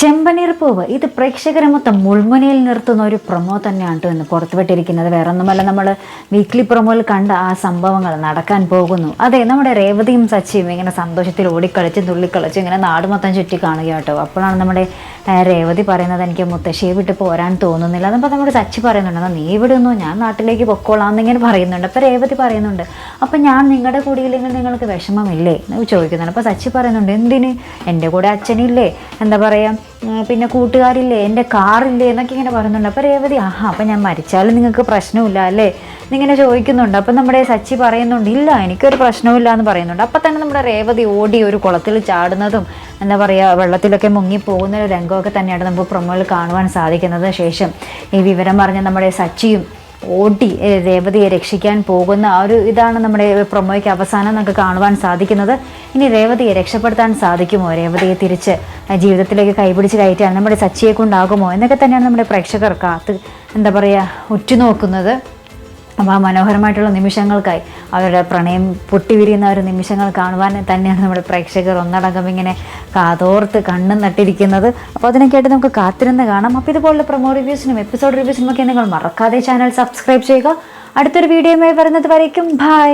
ചെമ്പനീർ പൂവ്. ഇത് പ്രേക്ഷകരെ മൊത്തം മുൾമുനയിൽ നിർത്തുന്ന ഒരു പ്രൊമോ തന്നെയാണ് കേട്ടോ ഇന്ന് പുറത്തുവിട്ടിരിക്കുന്നത്. വേറെ ഒന്നുമല്ല നമ്മൾ വീക്ക്ലി പ്രൊമോയിൽ കണ്ട ആ സംഭവങ്ങൾ നടക്കാൻ പോകുന്നു. അതെ നമ്മുടെ രേവതിയും സച്ചിയും ഇങ്ങനെ സന്തോഷത്തിൽ ഓടിക്കളിച്ചും തുള്ളിക്കളിച്ചും ഇങ്ങനെ നാട് മൊത്തം ചുറ്റി കാണുക കേട്ടോ അപ്പോഴാണ് നമ്മുടെ രേവതി പറയുന്നത് എനിക്ക് മുത്തശ്ശിയെ വിട്ട് പോരാൻ തോന്നുന്നില്ല. എന്നപ്പോൾ നമ്മുടെ സച്ചി പറയുന്നുണ്ട് എന്നാൽ നീ ഇവിടെ നിന്നോ ഞാൻ നാട്ടിലേക്ക് പൊക്കോളാം എന്നിങ്ങനെ പറയുന്നുണ്ട്. അപ്പോൾ രേവതി പറയുന്നുണ്ട് അപ്പോൾ ഞാൻ നിങ്ങളുടെ കൂടിയില്ലെങ്കിൽ നിങ്ങൾക്ക് വിഷമമില്ലേ? എന്ന് ചോദിക്കുന്നുണ്ട്. അപ്പോൾ സച്ചി പറയുന്നുണ്ട് എന്തിന്? എന്റെ കൂടെ അച്ഛനില്ലേ? എന്താ പറയുക പിന്നെ കൂട്ടുകാരില്ലേ എന്റെ കാറില്ലേ എന്നൊക്കെ ഇങ്ങനെ പറയുന്നുണ്ട്. അപ്പോൾ രേവതി ആഹാ അപ്പം ഞാൻ മരിച്ചാലും നിങ്ങൾക്ക് പ്രശ്നമില്ല അല്ലേ? എന്നിങ്ങനെ ചോദിക്കുന്നുണ്ട്. അപ്പം നമ്മുടെ സച്ചി പറയുന്നുണ്ട് ഇല്ല എനിക്കൊരു പ്രശ്നമില്ല എന്ന് പറയുന്നുണ്ട്. അപ്പം തന്നെ നമ്മുടെ രേവതി ഓടി ഒരു കുളത്തിൽ ചാടുന്നതും എന്താ പറയുക വെള്ളത്തിലൊക്കെ മുങ്ങി പോകുന്ന ഒരു രംഗമൊക്കെ തന്നെയാണ് നമുക്ക് പ്രൊമോയിൽ കാണുവാൻ സാധിക്കുന്നത്. ശേഷം ഈ വിവരം പറഞ്ഞ നമ്മുടെ സച്ചിയും ഓടി രേവതിയെ രക്ഷിക്കാൻ പോകുന്ന ആ ഒരു ഇതാണ് നമ്മുടെ പ്രൊമോയ്ക്ക് അവസാനം നമുക്ക് കാണുവാൻ സാധിക്കുന്നത്. ഇനി രേവതിയെ രക്ഷപ്പെടുത്താൻ സാധിക്കുമോ? രേവതിയെ തിരിച്ച് ജീവിതത്തിലേക്ക് കൈപിടിച്ച് കയറ്റാൻ നമ്മുടെ സച്ചിയെ കൊണ്ടാകുമോ? എന്നൊക്കെ തന്നെയാണ് നമ്മുടെ പ്രേക്ഷകർ കാത്ത് എന്താ പറയുക ഉറ്റുനോക്കുന്നത്. അപ്പോൾ ആ മനോഹരമായിട്ടുള്ള നിമിഷങ്ങൾക്കായി അവരുടെ പ്രണയം പൊട്ടിവിരിയുന്ന ഒരു നിമിഷങ്ങൾ കാണുവാൻ തന്നെയാണ് നമ്മുടെ പ്രേക്ഷകർ ഒന്നടങ്കം ഇങ്ങനെ കാതോർത്ത് കണ്ണും നട്ടിരിക്കുന്നത്. അപ്പോൾ അതിനൊക്കെയായിട്ട് നമുക്ക് കാത്തിരുന്ന് കാണാം. അപ്പോൾ ഇതുപോലുള്ള പ്രൊമോ റിവ്യൂസിനും എപ്പിസോഡ് റിവ്യൂസിനും ഒക്കെ നിങ്ങൾ മറക്കാതെ ചാനൽ സബ്സ്ക്രൈബ് ചെയ്യുക. അടുത്തൊരു വീഡിയോയുമായി വരുന്നത് വരയ്ക്കും ബൈ.